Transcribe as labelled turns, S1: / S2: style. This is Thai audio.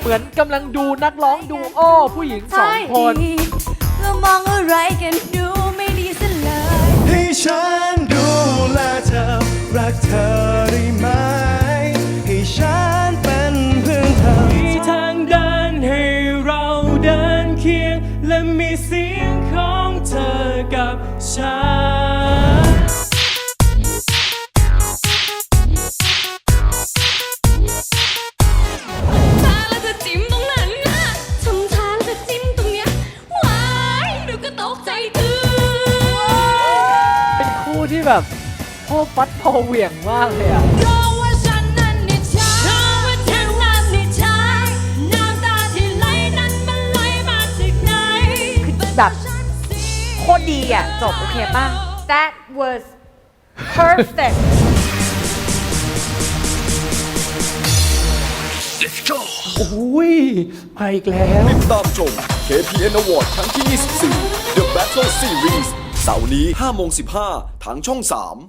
S1: เหมือนกำลังดูนักร้องดูโอ้ผู้หญิงสองคน
S2: เรามองอะไรกันดูไม่ดีสักเลย
S3: ให้ฉันดูแลเธอรักเธอ
S4: ฉัน
S2: ทางแล้วจะจิ้มตรงนั้นนะทำทางจะจิ้มตรงเนี้ยว้ายดูก็ตกใจตื่น
S1: เป็นคู่ที่แบบโคตรฟัดพอเหวี่ยงมากเลยอะ
S2: เพราะว่าฉันนั้นนี่ใช่เพราะว่าฉันนั้นนี่ใช่น้ำตาที่ไหลนั้นมันไหลมาจากไหน
S5: แบบโคตรดีอะ จบ โอเคป่ะ that was perfect
S1: อุ้ยมาอีกแล้ว
S6: ติดตามชม KPN Award ครั้งที่ 24 The Battle Series เสาร์นี้5โมง15 ทางช่อง 3